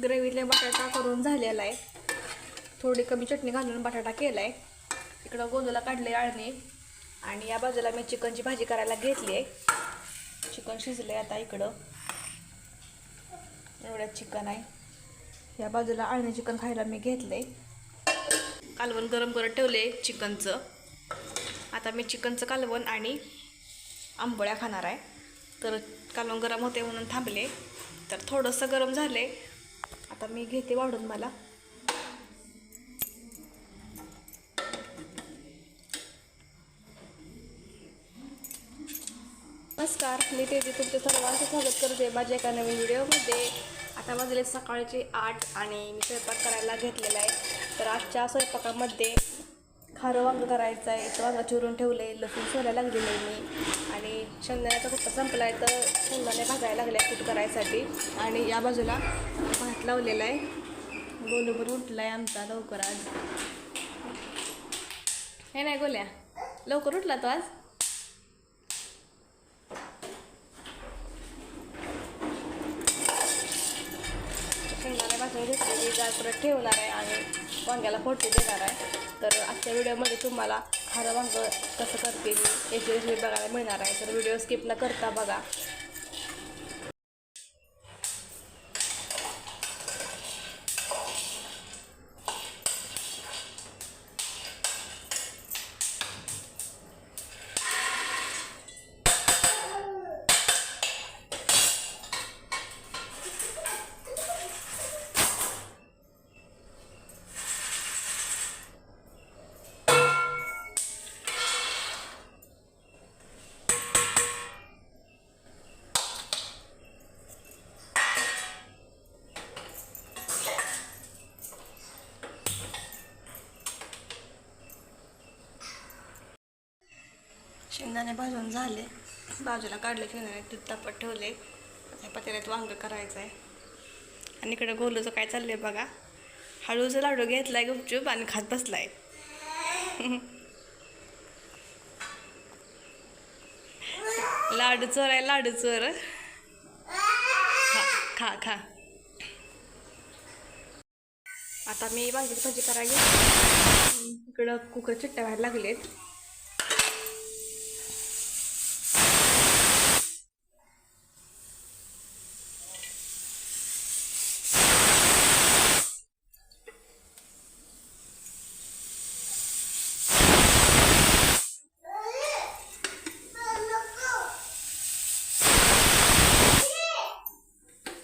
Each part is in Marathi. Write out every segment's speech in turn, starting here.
ग्रेव्हीतले बटाटा करून झालेला आहे. थोडी कमी चटणी घालून बटाटा केला आहे इकडं गोंधळा काढले आळणी आणि या बाजूला मी चिकनची भाजी करायला घेतली आहे. चिकन शिजले आता इकडं. एवढ्यात चिकन आहे. या बाजूला आळणी चिकन खायला मी घेतले कालवण गरम करत ठेवले चिकनचं. आता मी चिकनचं कालवण आणि आंबोळ्या खाणार आहे. तर कालवण गरम होते म्हणून थांबले. तर थोडंसं गरम झाले आता मी घेते वाढून मला. नमस्कार मी तेजी तुमचे सर्वांचं स्वागत करते माझ्या एका नवीन व्हिडिओमध्ये. आता वाजले सकाळचे आठ आणि मी स्वयंपाक करायला घेतलेला आहे. तर आजच्या स्वयंपाकामध्ये खारं वांगं करायचं आहे. इथं वांगा चिरून ठेवलं आहे लसूण सोलायला लागलेलं आहे मी. आणि शेंगदाण्याचा कुठं संपला आहे तर शेंगदाणे भाजायला लागले आहे कूट करायसाठी. आणि या बाजूला लावलेला आहे. गोलूभर उठला आहे आमचा लवकर आज. हे नाही गोल्या लवकर उठला तो आज? शेंगदाणे भाजून घेतलेली परत ठेवणार आहे आणि वांग्याला फोटो देणार आहे. तर आजच्या व्हिडिओमध्ये तुम्हाला खारं वांगं कसं करते मी याची रेसिपी बघायला मिळणार आहे तर व्हिडिओ स्किप न करता बघा. शेंगदाणे भाजून झाले. बाजूला काढले शेंगदाणे दूध तापत ठेवले. आता पातेल्यात वांगं करायचं आहे आणि इकडं गोलूचं काय चाललंय बघा. हळूचं लाडू घेतलाय गुपचूप आणि खात बसलाय. लाडू चोर आहे लाडू चोर. खा खा खा. आता मी वांग्याची भाजी करायला इकडं कुकर चिट्ट्या व्हायला लागलेत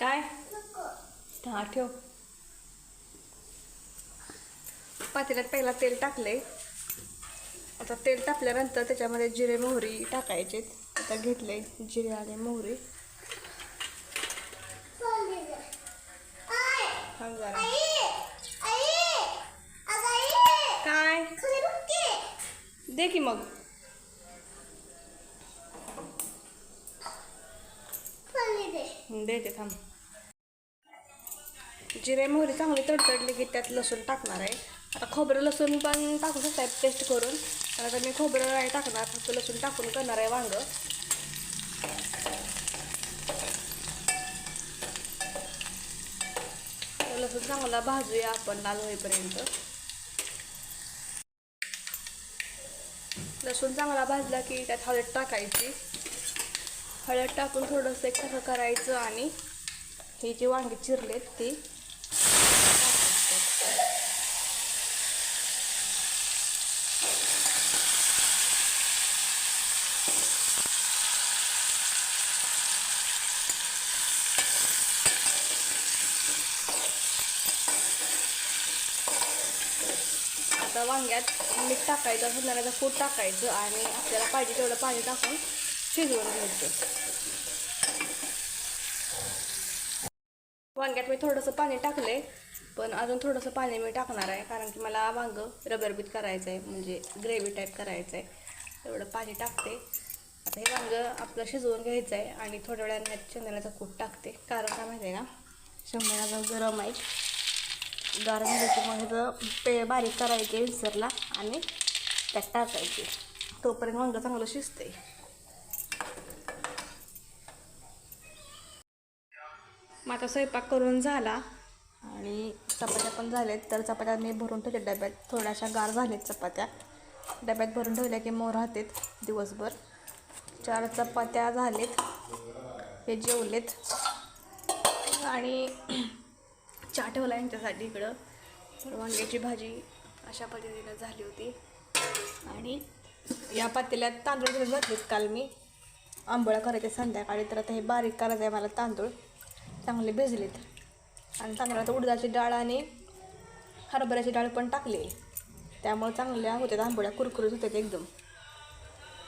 काय हा ठेव. पातेल्यात पहिला तेल टाकले आता तेल टाकल्यानंतर त्याच्यामध्ये जिरे मोहरी टाकायचे आता घेतले जिरे आणि मोहरी. काय? दे की मग. देते थांब. जिरे मोहरी चांगली तडतडली की त्यात लसूण टाकणार आहे. आता खोबरं लसूण पण टाकू शकता पेस्ट करून. आता मी खोबरं नाही टाकणार फक्त लसूण टाकून करणार आहे वांग. लसूण चांगला भाजूया आपण लाल होईपर्यंत. लसूण चांगला भाजला की त्यात हळद टाकायची. हळद टाकून थोडंसं एक करायचं आणि ही जी वांगी चिरलेत ती आता वांग्यात मीठ टाकायचं संध्याकाळचं फूट टाकायचं आणि आपल्याला पाहिजे तेवढं पाणी टाकून शिजवून घ्यायचं. वांग्यात मी थोडंसं पाणी टाकले पण अजून थोडंसं पाणी मी टाकणार आहे कारण की मला वांगं रबरबीत करायचं आहे म्हणजे ग्रेव्ही टाईप करायचं आहे तेवढं पाणी टाकते. आता हे वांगं आपलं शिजवून घ्यायचं आहे आणि थोड्या वेळाने ह्यात शेंगदाण्याचा कूट टाकते. कारण काय माहिती आहे का? शेंगदाण्याचा गरम आहे. गार झालं की मग ह्याचं पे बारीक करायचे मिक्सरला आणि त्यात टाकायचे. तोपर्यंत वांगं चांगलं शिजते मग आता स्वयंपाक करून झाला. आणि चपात्या पण झाल्यात. तर चपात्या मी भरून ठेवल्या डब्यात. थोड्याशा गार झाल्यात चपात्या. डब्यात भरून ठेवल्या की मोर राहतात दिवसभर. चार चपात्या झालेत. हे जेवलेत. आणि चहा ठेवला यांच्यासाठी इकडं. वांग्याची भाजी अशा पद्धतीनं झाली होती. आणि या पातेल्यात तांदूळ घेऊन घातलेत काल मी. आंबोळ्या करायचे संध्याकाळी. तर आता हे बारीक करायचं आहे मला तांदूळ. चांगले भिजलेत. आणि तांदळात उडदाची डाळ आणि हरभऱ्याची डाळ पण टाकली. त्यामुळे चांगल्या होत्या आंबोळ्या कुरकुरीत होत्यात एकदम.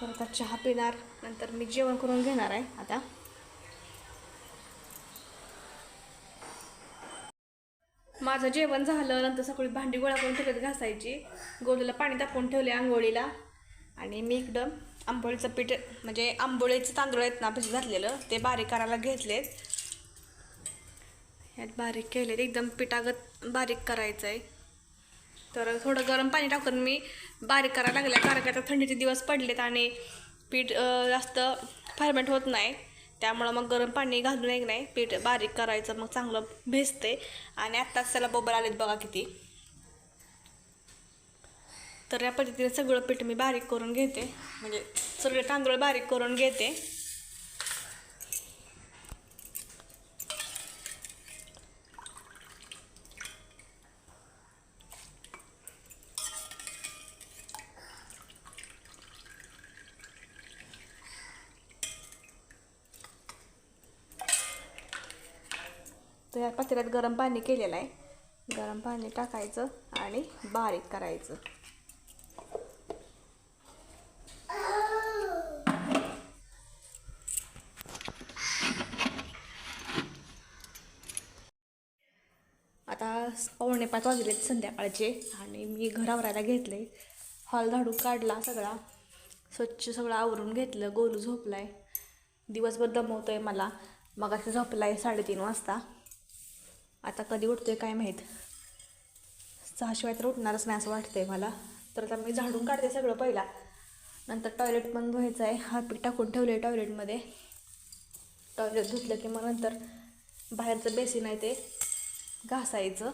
तर आता चहा पिणार नंतर मी जेवण करून घेणार आहे आता. माझं जेवण झालं नंतर सगळी भांडी गोळा करून ठेवत घासायची. गोदूला पाणी तापवून ठेवले आंघोळीला. आणि मी इकडं आंबोळीचं पीठ म्हणजे आंबोळीचं तांदूळ आहेत ना भिजत घातलेलं ते बारीक करायला घेतलेत. यात बारीक केलेत. एकदम पिठागत बारीक करायचं आहे तर थोडं गरम पाणी टाकून मी बारीक करायला लागल्या कारण की आता थंडीचे दिवस पडलेत आणि पीठ जास्त फर्मेंट होत नाही. त्यामुळं मग गरम पाणी घालून एक नाही. पीठ बारीक करायचं मग चांगलं भेजते. आणि आत्ताच त्याला बोबर आलेत बघा किती. तर या पद्धतीने सगळं पीठ मी बारीक करून घेते. म्हणजे सगळे तांदूळ बारीक करून घेते. या पातेल्यात गरम पाणी केलेलं आहे. गरम पाणी टाकायचं आणि बारीक करायचं. आता पावणे पाच वाजलेत संध्याकाळचे आणि मी घर आवरायला घेतले हॉल झाडू काढला सगळा. स्वच्छ सगळं आवरून घेतलं. गोलू झोपलाय. दिवसभर दमवतोय मला. मग असं झोपलाय साडेतीन वाजता. आता कधी उठतोय काय माहीत? सहाशिवाय तर उठणारच नाही असं वाटतंय मला. तर आता मी झाडून काढते सगळं पहिला. नंतर टॉयलेट पण धुवायचं आहे हातपीठ टाकून ठेवलं आहे टॉयलेटमध्ये टॉयलेट धुतलं की मग नंतर बाहेरचं बेसिन आहे ते घासायचं.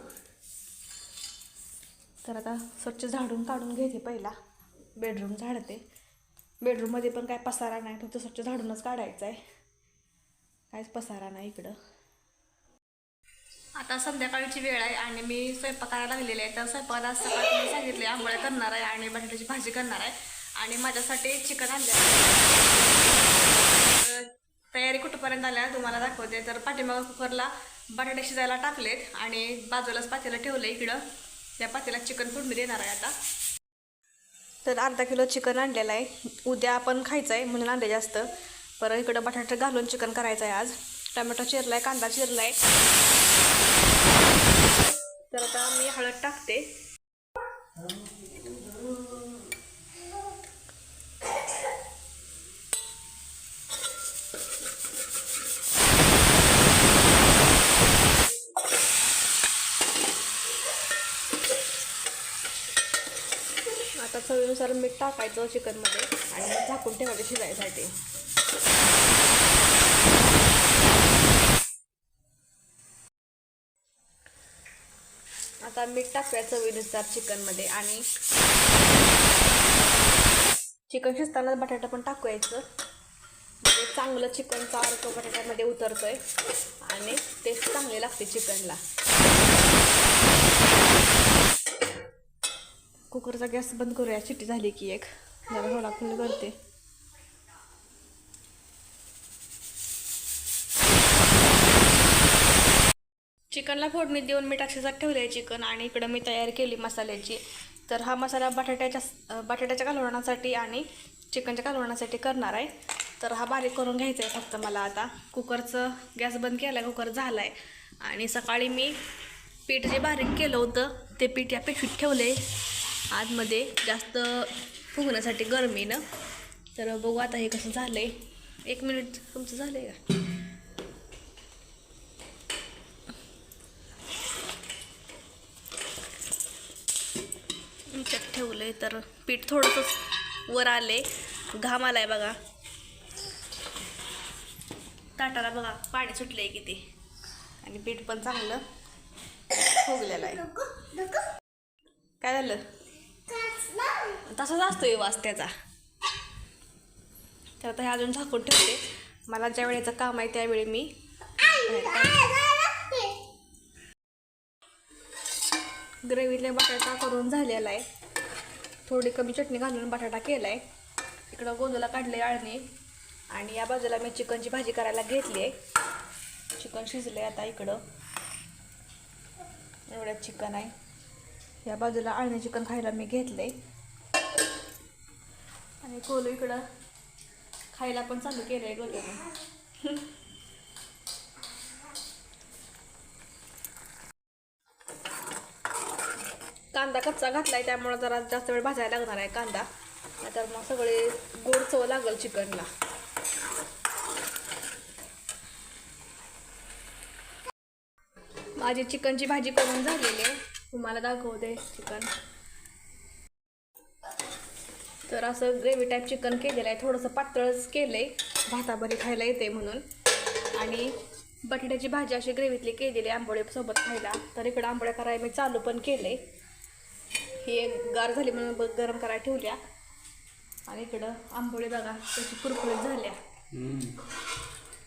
तर आता स्वच्छ झाडून काढून घेते पहिला. बेडरूम झाडते. बेडरूममध्ये पण काय पसारा नाही. फक्त स्वच्छ झाडूनच काढायचं आहे काहीच पसारा नाही इकडं. आता संध्याकाळची वेळ आहे आणि मी स्वयंपाकाला लागलेली आहे. तर स्वयंपाकाला सकाळी मी सांगितले आंबोळ्या करणार आहे आणि बटाट्याची भाजी करणार आहे. आणि माझ्यासाठी चिकन आणले तयारी कुठंपर्यंत आल्या तुम्हाला दाखवते. तर पाठीमागं कुकरला बटाटे शिजायला टाकलेत आणि बाजूलाच पातेला ठेवलं इकडं. त्या पातेला चिकन फोडणी देणार आहे आता. तर अर्धा किलो चिकन आणलेलं आहे. उद्या आपण खायचं आहे म्हणून आणले जास्त. परत इकडं बटाटे घालून चिकन करायचं आहे आज. टोमॅटो चिरलाय कांदा चिरलाय. तर आता मी हळद टाकते. आता चवीनुसार मीठ टाकायचं चिकनमध्ये आणि मग झाकून ठेवायचं शिजायसाठी. आता मीठ टाकूया चवीनुसार चिकनमध्ये आणि चिकन शिजताना बटाटा पण टाकूयायचं म्हणजे चांगलं चिकनचा अर्क बटाट्यामध्ये उतरतोय आणि टेस्ट चांगली लागते चिकनला. कुकरचा गॅस बंद करूया चिट्टी झाली की एक. जरा थोडा फुल करते. चिकनला फोडणी देऊन मी टाक्षीसात ठेवले आहे चिकन आणि इकडं मी तयार केली मसाल्याची. तर हा मसाला बटाट्याच्या बटाट्याच्या कालवणासाठी आणि चिकनच्या कालवणासाठी करणार आहे. तर हा बारीक करून घ्यायचा आहे फक्त मला आता. कुकरचं गॅस बंद केला आहे कुकर झाला आहे आणि सकाळी मी पीठ जे बारीक केलं होतं ते पीठ या पेठीत ठेवलं आहे आतमध्ये जास्त फुगण्यासाठी गरमीनं तर बघू आता हे कसं झालं आहे एक मिनिट तुमचं झालं आहे का? ठेवलं आहे तर पीठ थोडंसं वर आले घाम आला आहे बघा. ताटाला बघा पाणी सुटलंय किती. आणि पीठ पण चांगलं फुगलेला आहे. काय झालं? तसाच असतो वास त्याचा. तर आता हे अजून झाकून ठेवते. मला ज्या वेळेचं काम आहे त्यावेळी मी ग्रेव्हीला बटाटा करून झालेला आहे. थोडी कमी चटणी घालून बटाटा केला आहे इकडं गोंधळा काढले आळणी. आणि या बाजूला मी चिकनची भाजी करायला घेतली आहे. चिकन शिजले आता इकडं. एवढ्यात चिकन आहे. या बाजूला आळणी चिकन खायला मी घेतले आणि कोलू इकडं खायला पण चालू केलं आहे गोल्याने कांदा कच्चा घातलाय त्यामुळे जरा जास्त वेळ भाजायला लागणार आहे कांदा. तर मग सगळे गोड चव लागल चिकनला. माझी चिकनची भाजी करून झालेली आहे. तुम्हाला दाखवते चिकन. तर असं ग्रेव्ही टाईप चिकन केलेलं आहे. थोडंसं पातळच केलं आहे भाताभरी खायला येते म्हणून. आणि बटाट्याची भाजी अशी ग्रेव्हीतली केलेली आहे आंबोळीसोबत खायला. तर इकडं आंबोळ्या करायला मी चालू पण केले ही गार झाली म्हणून बघ गरम करायला ठेवल्या. आणि इकडं आंबोळी बघा कशी कुरकुरीत झाल्या.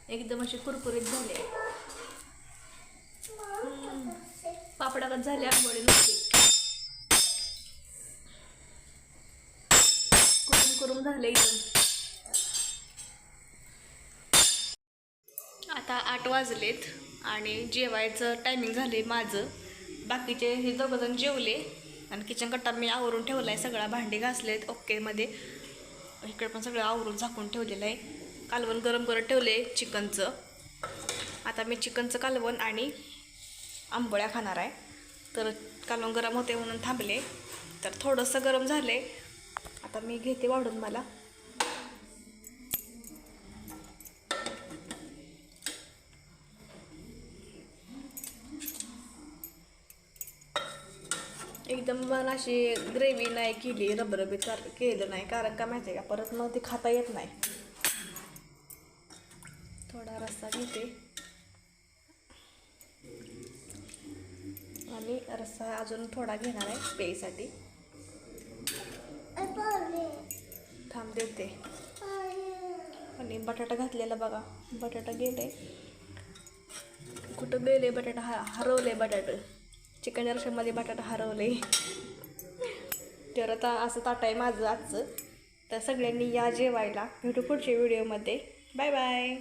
एकदम अशी कुरकुरीत झाले. पापडागत झाले आंबोळी नुसती. कुरुम कुरुम झाले एकदम. आता आठ वाजलेत आणि जेवायचं टायमिंग झाले माझं. बाकीचे हे दोघंजण जेवले. आणि किचन कट्टा मी आवरून ठेवला आहे सगळा भांडी घासलेत ओकेमध्ये इकडे पण सगळं आवरून झाकून ठेवलेलं आहे. कालवण गरम करत ठेवले चिकनचं. आता मी चिकनचं कालवण आणि आंबोळ्या खाणार आहे. तर कालवण गरम होते म्हणून थांबले. तर थोडंसं गरम झाले आता मी घेते वाढून मला. एकदम मन अशी ग्रेव्ही नाही केली रबरबी कर केलं नाही. कारण का माहिती आहे का परत मग ते खाता येत नाही. थोडा रस्सा घेते. आणि रस्सा अजून थोडा घेणार आहे पेयसाठी. थांब देते. आणि बटाटा घातलेला बघा. बटाटा गेले. कुठं गेले बटाटा? हरवले बटाटा. चिकन रशामध्ये बटाटा हरवले. तर आता असं ताट आहे माझं आजचं. तर सगळ्यांनी या जेवायला. भेटू पुढच्या व्हिडिओमध्ये बाय बाय